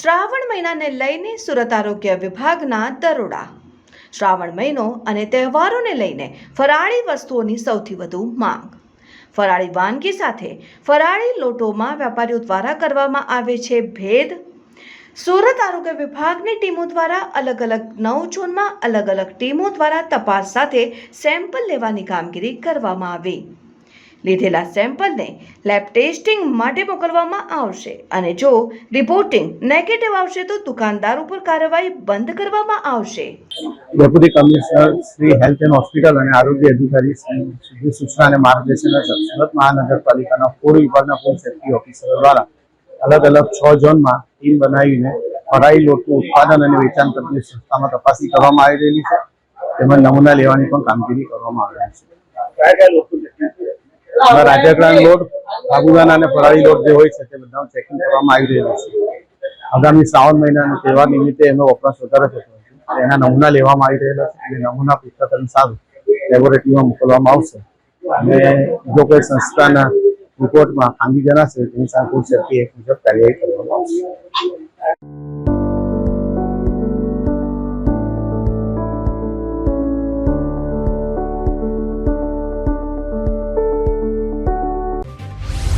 શ્રાવણ મહિનાને લઈને સુરત આરોગ્ય વિભાગના દરોડા. શ્રાવણ મહિનો અને તહેવારોને લઈને ફરાળી વસ્તુઓની સૌથી વધુ માંગ. ફરાળી વાનગી સાથે ફરાળી લોટોમાં વેપારીઓ દ્વારા કરવામાં આવે છે ભેદ. સુરત આરોગ્ય વિભાગની ટીમો દ્વારા અલગ અલગ નવ ઝોનમાં અલગ અલગ ટીમો દ્વારા તપાસ સાથે સેમ્પલ લેવાની કામગીરી કરવામાં આવી. લીધેલા સેમ્પલને લેબ ટેસ્ટિંગ માટે મોકલવામાં આવશે. અને જો રિપોર્ટિંગ નેગેટિવ આવશે તો દુકાનદાર ઉપર કાર્યવાહી બંધ કરવામાં આવશે. Deputy commissioner Shri health and hospital અને આરોગ્ય અધિકારી શ્રી સૂચના અને માર્ગદર્શન સુરત મહાનગરપાલિકાના ફૂડ વિભાગના ફૂડ સેફ્ટી ઓફિસરો દ્વારા અલગ અલગ છ ઝોનમાં ટીમ બનાવીને ફરાઈ લોટનું ઉત્પાદન અને વેચાણ કરતી સંસ્થામાં તપાસી કરવામાં આવી રહેલી છે. તેમજ નમૂના લેવાની પણ કામગીરી કરવામાં આવી રહી છે? એમાં રાજગરાન લોટ સાબુદાના અને ફરાળી લોટ જે હોય છે તે બધાનું ચેકિંગ કરવામાં આવી રહેલું છે. આગામી શ્રાવણ મહિનાના તહેવાર નિમિત્તે એનો વપરાશ વધારે થતો છે. એના નમૂના લેવામાં આવી રહેલા છે અને નમૂના પૃથ્થકરણ સારું લેબોરેટરીમાં મોકલવામાં આવશે. અને જો કોઈ સંસ્થાના રિપોર્ટમાં ખામી જણાશે તેની સામે સેફ્ટી એક્ટ મુજબ કાર્યવાહી કરવામાં આવશે.